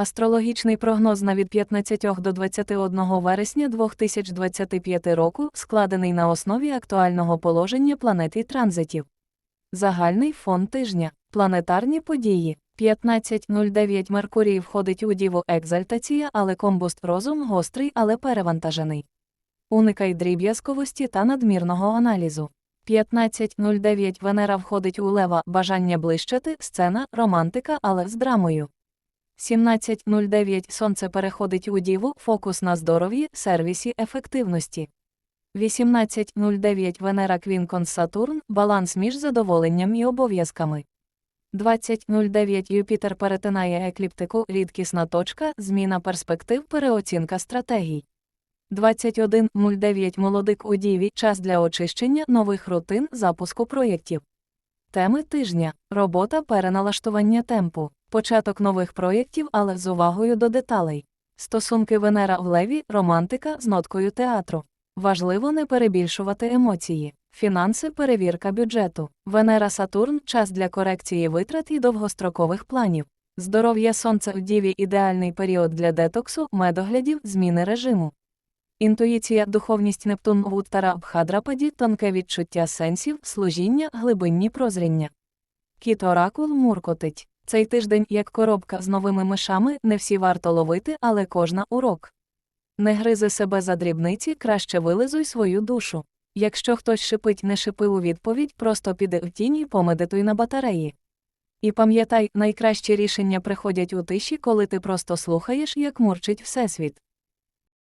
Астрологічний прогноз на від 15 до 21 вересня 2025 року складений на основі актуального положення планет і транзитів. Загальний фон тижня. Планетарні події. 15.09 Меркурій входить у Діву екзальтація, але комбуст розум гострий, але перевантажений. Уникай дріб'язковості та надмірного аналізу. 15.09 Венера входить у Лева бажання блищати, сцена, романтика, але з драмою. 17.09 Сонце переходить у Діву, фокус на здоров'ї, сервісі, ефективності. 18.09 Венера Квінкон Сатурн, баланс між задоволенням і обов'язками. 20.09 Юпітер перетинає екліптику, рідкісна точка, зміна перспектив, переоцінка стратегій. 21.09 Молодик у Діві, час для очищення, нових рутин, запуску проєктів. Теми тижня, робота переналаштування темпу, початок нових проєктів, але з увагою до деталей. Стосунки Венера в Леві, романтика з ноткою театру. Важливо не перебільшувати емоції. Фінанси, перевірка бюджету. Венера Сатурн час для корекції витрат і довгострокових планів. Здоров'я Сонця в Діві ідеальний період для детоксу, медоглядів, зміни режиму. Інтуїція, духовність Нептун в Уттара Бхадрападі, тонке відчуття сенсів, служіння, глибинні прозріння. Кіт Оракул муркотить. Цей тиждень, як коробка з новими мишами, не всі варто ловити, але кожна урок. Не гризи себе за дрібниці, краще вилизуй свою душу. Якщо хтось шипить, не шипи у відповідь, просто піди в тінь і помедитуй на батареї. І пам'ятай, найкращі рішення приходять у тиші, коли ти просто слухаєш, як мурчить Всесвіт.